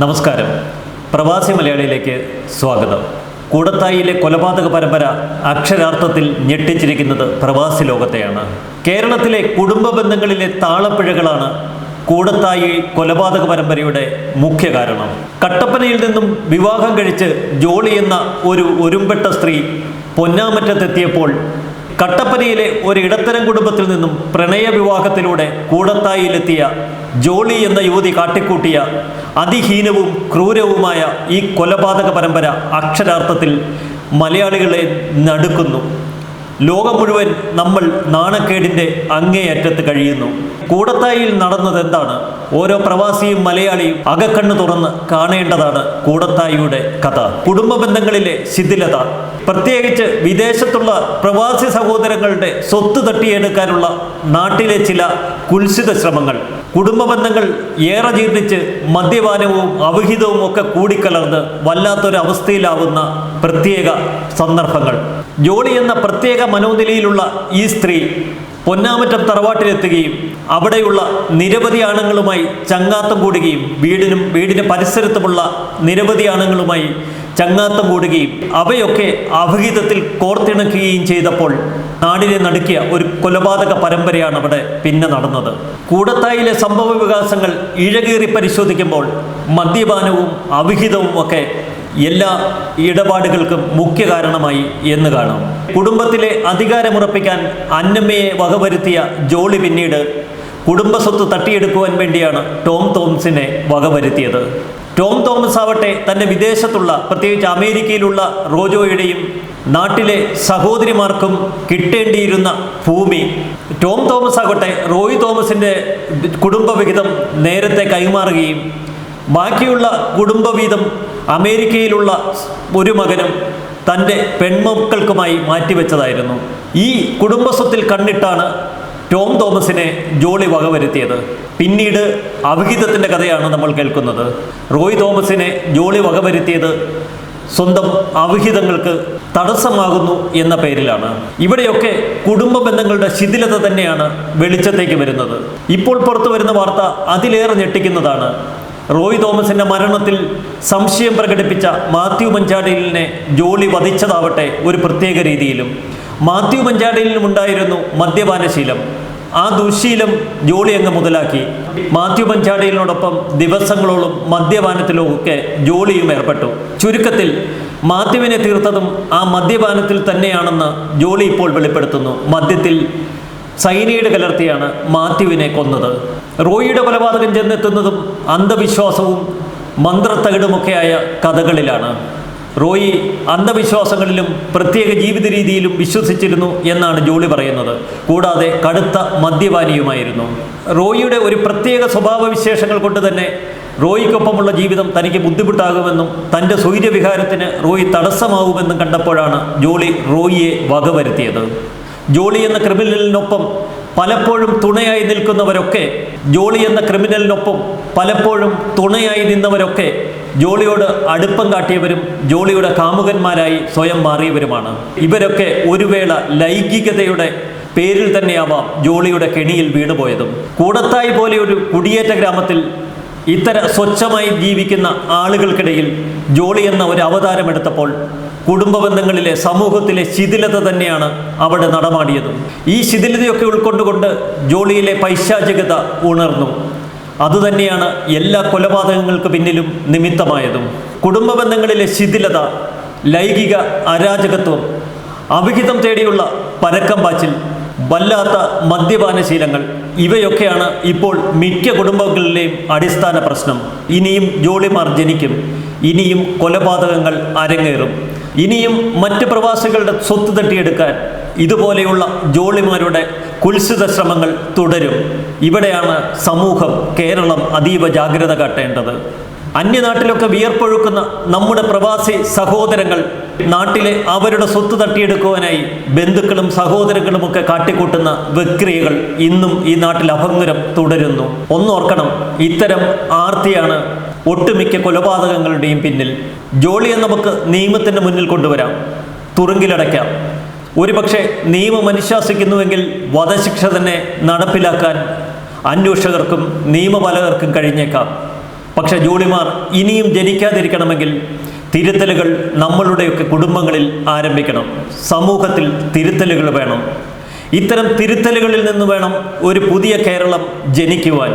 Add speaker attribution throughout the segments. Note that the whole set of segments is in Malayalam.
Speaker 1: നമസ്കാരം. പ്രവാസി മലയാളിയിലേക്ക് സ്വാഗതം. കൂടത്തായിയിലെ കൊലപാതക പരമ്പര അക്ഷരാർത്ഥത്തിൽ ഞെട്ടിച്ചിരിക്കുന്നത് പ്രവാസി ലോകത്തെയാണ്. കേരളത്തിലെ കുടുംബ ബന്ധങ്ങളിലെ താളപ്പിഴകളാണ് കൂടത്തായി കൊലപാതക പരമ്പരയുടെ മുഖ്യ കാരണം. കട്ടപ്പനയിൽ നിന്നും വിവാഹം കഴിച്ച് ജോളി എന്ന ഒരു ഒരുമ്പെട്ട സ്ത്രീ പൊന്നാമറ്റത്തെത്തിയപ്പോൾ കട്ടപ്പനയിലെ ഒരു ഇടത്തരം കുടുംബത്തിൽ നിന്നും പ്രണയ വിവാഹത്തിലൂടെ കൂടത്തായിലെത്തിയ ജോളി എന്ന യുവതി കാട്ടിക്കൂട്ടിയ അതിഹീനവും ക്രൂരവുമായ ഈ കൊലപാതക പരമ്പര അക്ഷരാർത്ഥത്തിൽ മലയാളികളെ നടുക്കുന്നു. ലോകം മുഴുവൻ നമ്മൾ നാണക്കേടിന്റെ അങ്ങേയറ്റത്ത് കഴിയുന്നു. കൂടത്തായിൽ നടന്നത് എന്താണ് ഓരോ പ്രവാസിയും മലയാളിയും അകക്കണ്ണ് തുറന്ന് കാണേണ്ടതാണ് കൂടത്തായിയുടെ കഥ. കുടുംബ ബന്ധങ്ങളിലെ ശിഥിലത. പ്രത്യേകിച്ച് വിദേശത്തുള്ള പ്രവാസി സഹോദരങ്ങളുടെ സ്വത്ത് തട്ടിയെടുക്കാനുള്ള നാട്ടിലെ ചില കുൽസിത ശ്രമങ്ങൾ. കുടുംബ ബന്ധങ്ങൾ ഏറെ ജീർണിച്ച് മദ്യപാനവും അവിഹിതവും ഒക്കെ കൂടിക്കലർന്ന് വല്ലാത്തൊരു അവസ്ഥയിലാവുന്ന പ്രത്യേക സന്ദർഭങ്ങൾ. ജോളി എന്ന പ്രത്യേക മനോനിലയിലുള്ള ഈ സ്ത്രീ പൊന്നാമറ്റം തറവാട്ടിലെത്തുകയും അവിടെയുള്ള നിരവധി ആണുങ്ങളുമായി ചങ്ങാത്തം കൂടുകയും വീടിനും വീടിന് പരിസരത്തുമുള്ള നിരവധി ആണുങ്ങളുമായി ചങ്ങാത്തം കൂടുകയും അവയൊക്കെ അപഹിതത്തിൽ കോർത്തിണക്കുകയും ചെയ്തപ്പോൾ നാടിനെ നടുക്കിയ ഒരു കൊലപാതക പരമ്പരയാണ് അവിടെ പിന്നെ നടന്നത്. കൂടത്തായിലെ സംഭവ വികാസങ്ങൾ ഇഴകേറി പരിശോധിക്കുമ്പോൾ മദ്യപാനവും അവിഹിതവും ഒക്കെ എല്ലാ ഇടപാടുകൾക്കും മുഖ്യ കാരണമായി എന്ന് കാണാം. കുടുംബത്തിലെ അധികാരമുറപ്പിക്കാൻ അന്നമ്മയെ വകവരുത്തിയ ജോളി പിന്നീട് കുടുംബസ്വത്ത് തട്ടിയെടുക്കുവാൻ വേണ്ടിയാണ് ടോം തോമസിനെ വകവരുത്തിയത്. ടോം തോമസ് ആവട്ടെ തന്റെ വിദേശത്തുള്ള പ്രത്യേകിച്ച് അമേരിക്കയിലുള്ള റോജോയുടെയും നാട്ടിലെ സഹോദരിമാർക്കും കിട്ടേണ്ടിയിരുന്ന ഭൂമി. ടോം തോമസ് ആകട്ടെ റോയ് തോമസിന്റെ കുടുംബവിഹിതം നേരത്തെ കൈമാറുകയും ബാക്കിയുള്ള കുടുംബവീതം അമേരിക്കയിലുള്ള ഒരു മകനും തന്റെ പെൺമക്കൾക്കുമായി മാറ്റിവെച്ചതായിരുന്നു. ഈ കുടുംബസ്വത്തിൽ കണ്ണിട്ടാണ് ടോം തോമസിനെ ജോളി വകവരുത്തിയത്. പിന്നീട് അവിഹിതത്തിന്റെ കഥയാണ് നമ്മൾ കേൾക്കുന്നത്. റോയ് തോമസിനെ ജോളി വകവരുത്തിയത് സ്വന്തം അവിഹിതങ്ങൾക്ക് തടസ്സമാകുന്നു എന്ന പേരിലാണ്. ഇവിടെയൊക്കെ കുടുംബ ബന്ധങ്ങളുടെ ശിഥിലത തന്നെയാണ് വെളിച്ചത്തേക്ക് വരുന്നത്. ഇപ്പോൾ പുറത്തു വരുന്ന വാർത്ത അതിലേറെ ഞെട്ടിക്കുന്നതാണ്. റോയ് തോമസിന്റെ മരണത്തിൽ സംശയം പ്രകടിപ്പിച്ച മാത്യു പഞ്ചാടിലിനെ ജോളി വധിച്ചതാവട്ടെ ഒരു പ്രത്യേക രീതിയിലും. മാത്യു മഞ്ചാടിലിനും ഉണ്ടായിരുന്നു മദ്യപാനശീലം. ആ ദുശീലം ജോളി അങ്ങ് മുതലാക്കി. മാത്യു പഞ്ചാടിയിലിനോടൊപ്പം ദിവസങ്ങളോളം മദ്യപാനത്തിലും ഒക്കെ ജോളിയും ഏർപ്പെട്ടു. ചുരുക്കത്തിൽ മാത്യുവിനെ തീർത്തതും ആ മദ്യപാനത്തിൽ തന്നെയാണെന്ന് ജോളി ഇപ്പോൾ വെളിപ്പെടുത്തുന്നു. മദ്യത്തിൽ സൈനൈഡ് കലർത്തിയാണ് മാത്യുവിനെ കൊന്നത്. റോയിയുടെ കൊലപാതകം ചെന്നെത്തുന്നതും അന്ധവിശ്വാസവും മന്ത്രത്തകിടുമൊക്കെയായ കഥകളിലാണ്. റോയി അന്ധവിശ്വാസങ്ങളിലും പ്രത്യേക ജീവിത രീതിയിലും വിശ്വസിച്ചിരുന്നു എന്നാണ് ജോളി പറയുന്നത്. കൂടാതെ കടുത്ത മദ്യപാനിയുമായിരുന്നു. റോയിയുടെ ഒരു പ്രത്യേക സ്വഭാവവിശേഷങ്ങൾ കൊണ്ട് തന്നെ റോയിക്കൊപ്പമുള്ള ജീവിതം തനിക്ക് ബുദ്ധിമുട്ടാകുമെന്നും തന്റെ സ്വൈര്യവിഹാരത്തിന് റോയി തടസ്സമാകുമെന്നും കണ്ടപ്പോഴാണ് ജോളി റോയിയെ വകവരുത്തിയത്. ജോളി എന്ന ക്രിമിനലിനൊപ്പം പലപ്പോഴും തുണയായി നിൽക്കുന്നവരൊക്കെ ജോളി എന്ന ക്രിമിനലിനൊപ്പം പലപ്പോഴും തുണയായി നിന്നവരൊക്കെ ജോളിയോട് അടുപ്പം കാട്ടിയവരും ജോളിയുടെ കാമുകന്മാരായി സ്വയം മാറിയവരുമാണ്. ഇവരൊക്കെ ഒരു വേള ലൈംഗികതയുടെ പേരിൽ തന്നെയാവാം ജോളിയുടെ കെണിയിൽ വീണുപോയതും. കൂടത്തായി പോലെ ഒരു കുടിയേറ്റ ഗ്രാമത്തിൽ ഇത്തരം സ്വച്ഛമായി ജീവിക്കുന്ന ആളുകൾക്കിടയിൽ ജോളി എന്ന ഒരു അവതാരമെടുത്തപ്പോൾ കുടുംബ ബന്ധങ്ങളിലെ സമൂഹത്തിലെ ശിഥിലത തന്നെയാണ് അവിടെ നടമാടിയത്. ഈ ശിഥിലതയൊക്കെ ഉൾക്കൊണ്ടുകൊണ്ട് ജോളിയിലെ പൈശാചികത ഉണർന്നു. അതുതന്നെയാണ് എല്ലാ കൊലപാതകങ്ങൾക്ക് പിന്നിലും നിമിത്തമായതും. കുടുംബ ബന്ധങ്ങളിലെ ശിഥിലത ലൈംഗിക അരാജകത്വം അവിഹിതം തേടിയുള്ള പരക്കം പാച്ചിൽ വല്ലാത്ത മദ്യപാനശീലങ്ങൾ ഇവയൊക്കെയാണ് ഇപ്പോൾ മിക്ക കുടുംബങ്ങളിലെയും അടിസ്ഥാന പ്രശ്നം. ഇനിയും ജോളിമാർ ജനിക്കും. ഇനിയും കൊലപാതകങ്ങൾ അരങ്ങേറും. ഇനിയും മറ്റ് പ്രവാസികളുടെ സ്വത്ത് തട്ടിയെടുക്കാൻ ഇതുപോലെയുള്ള ജോളിമാരുടെ കുൽസിത ശ്രമങ്ങൾ തുടരും. ഇവിടെയാണ് സമൂഹം കേരളം അതീവ ജാഗ്രത കാട്ടേണ്ടത്. അന്യനാട്ടിലൊക്കെ വിയർപ്പൊഴുക്കുന്ന നമ്മുടെ പ്രവാസി സഹോദരങ്ങൾ നാട്ടിലെ അവരുടെ സ്വത്ത് തട്ടിയെടുക്കുവാനായി ബന്ധുക്കളും സഹോദരങ്ങളുമൊക്കെ കാട്ടിക്കൂട്ടുന്ന വിക്രിയകൾ ഇന്നും ഈ നാട്ടിൽ അഭംഗുരം തുടരുന്നു. ഒന്നോർക്കണം ഇത്തരം ആർത്തിയാണ് ഒട്ടുമിക്ക കൊലപാതകങ്ങളുടെയും പിന്നിൽ ജോളിയെ നമുക്ക് നിയമത്തിന്റെ മുന്നിൽ കൊണ്ടുവരാം തുറുങ്കിലടയ്ക്കാം. ഒരുപക്ഷെ നിയമം അനുശാസിക്കുന്നുവെങ്കിൽ വധശിക്ഷ തന്നെ നടപ്പിലാക്കാൻ അന്വേഷകർക്കും നിയമപാലകർക്കും കഴിഞ്ഞേക്കാം. പക്ഷെ ജോളിമാർ ഇനിയും ജനിക്കാതിരിക്കണമെങ്കിൽ തിരുത്തലുകൾ നമ്മളുടെയൊക്കെ കുടുംബങ്ങളിൽ ആരംഭിക്കണം. സമൂഹത്തിൽ തിരുത്തലുകൾ വേണം. ഇത്തരം തിരുത്തലുകളിൽ നിന്ന് വേണം ഒരു പുതിയ കേരളം ജനിക്കുവാൻ.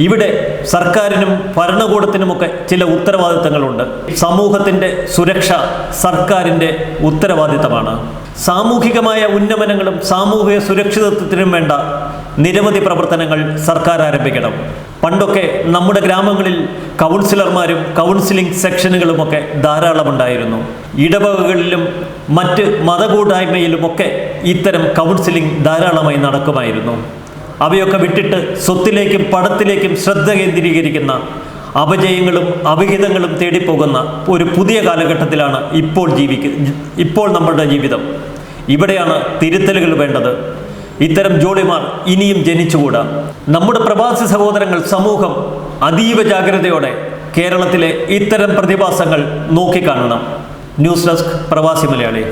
Speaker 1: ഇവിടെ സർക്കാരിനും ഭരണകൂടത്തിനുമൊക്കെ ചില ഉത്തരവാദിത്തങ്ങളുണ്ട്. സമൂഹത്തിന്റെ സുരക്ഷ സർക്കാരിന്റെ ഉത്തരവാദിത്തമാണ്. സാമൂഹികമായ ഉന്നമനങ്ങളും സാമൂഹിക സുരക്ഷിതത്വത്തിനും വേണ്ട നിരവധി പ്രവർത്തനങ്ങൾ സർക്കാർ ആരംഭിക്കണം. പണ്ടൊക്കെ നമ്മുടെ ഗ്രാമങ്ങളിൽ കൗൺസിലർമാരും കൗൺസിലിംഗ് സെക്ഷനുകളുമൊക്കെ ധാരാളമുണ്ടായിരുന്നു. ഇടവകകളിലും മറ്റ് മതകൂട്ടായ്മയിലുമൊക്കെ ഇത്തരം കൗൺസിലിംഗ് ധാരാളമായി നടക്കുമായിരുന്നു. അവയൊക്കെ വിട്ടിട്ട് സ്വത്തിലേക്കും പടത്തിലേക്കും ശ്രദ്ധ കേന്ദ്രീകരിക്കുന്ന അപജയങ്ങളും അവിഹിതങ്ങളും തേടിപ്പോകുന്ന ഒരു പുതിയ കാലഘട്ടത്തിലാണ് ഇപ്പോൾ ജീവിക്ക ഇപ്പോൾ നമ്മളുടെ ജീവിതം. ഇവിടെയാണ് തിരുത്തലുകൾ വേണ്ടത്. ഇത്തരം ജോളിമാർ ഇനിയും ജനിച്ചുകൂടാ. നമ്മുടെ പ്രവാസി സഹോദരങ്ങൾ സമൂഹം അതീവ ജാഗ്രതയോടെ കേരളത്തിലെ ഇത്തരം പ്രതിഭാസങ്ങൾ നോക്കിക്കാണണം. ന്യൂസ് ഡെസ്ക് പ്രവാസി മലയാളി.